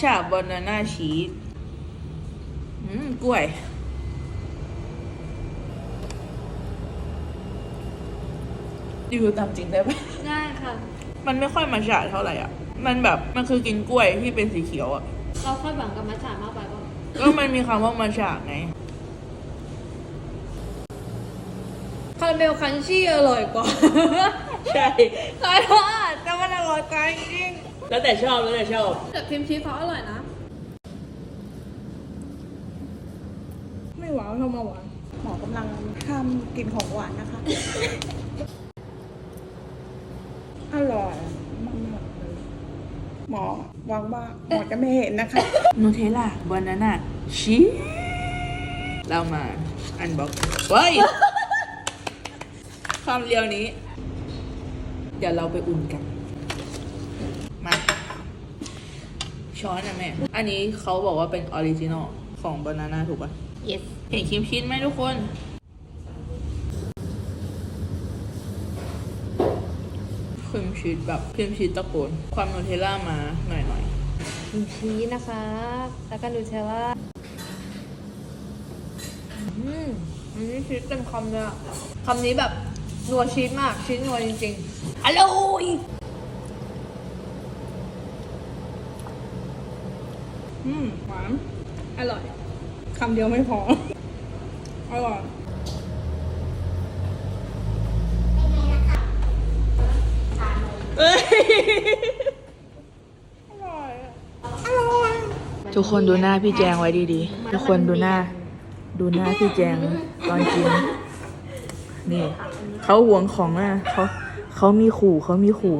ชาบานาน่าชีสอืม กล้วย รีวิวตามจริงได้ไหมได้ค่ะ มันไม่ค่อยมาชาเท่าไหร่อะ มันแบบ มันคือกินกล้วยที่เป็นสีเขียวอะ เราคาดหวังกับมัทฉะมากไปป่ะก็มันมีคำว่ามาชาไง คาราเมลคันชี่อร่อยกว่า ใช่ ขอโทษแต่มันอร่อยกว่าจริง แล้วแต่ชอบแล้วแต่ชอบ แต่ครีมชีสเขาอร่อยนะ ไม่หวานเท่ามาหวานหมอกำลังห้ามกินของหวานนะคะ อร่อยมากๆเลยหมอหวังว่าหมอจะไม่เห็นนะคะ นูเทลล่าบานาน่าชีสเรามาอันบ็อกเฮ้ย ความเรียวนี้ เดี๋ยวเราไปอุ่นกัน มา ช้อนนะแม่ อันนี้เขาบอกว่าเป็นออริจินอลของบานาน่าถูกปะ yes เห็นครีมชีสไหมทุกคน ครีมชีสแบบครีมชีสตะโกน ความนูเทลล่ามาหน่อยหน่อยครีมชีสนะคะ แล้วก็นูเทลล่า อืมอันนี้ชีสเต็มคำเลยอะคำนี้แบบนัวชีสมากชีสนัวจริงๆ อร่อย อืมหวาน อร่อยคำเดียวไม่พอ อร่อยเอ้ยอร่อยอะทุกคนดูหน้าพี่แจงไว้ดีๆ ทุกคนดูหน้า ดูหน้าพี่แจงตอนกิน นี่ เขาหวงของอะเขาเขามีขู่เขามีขู่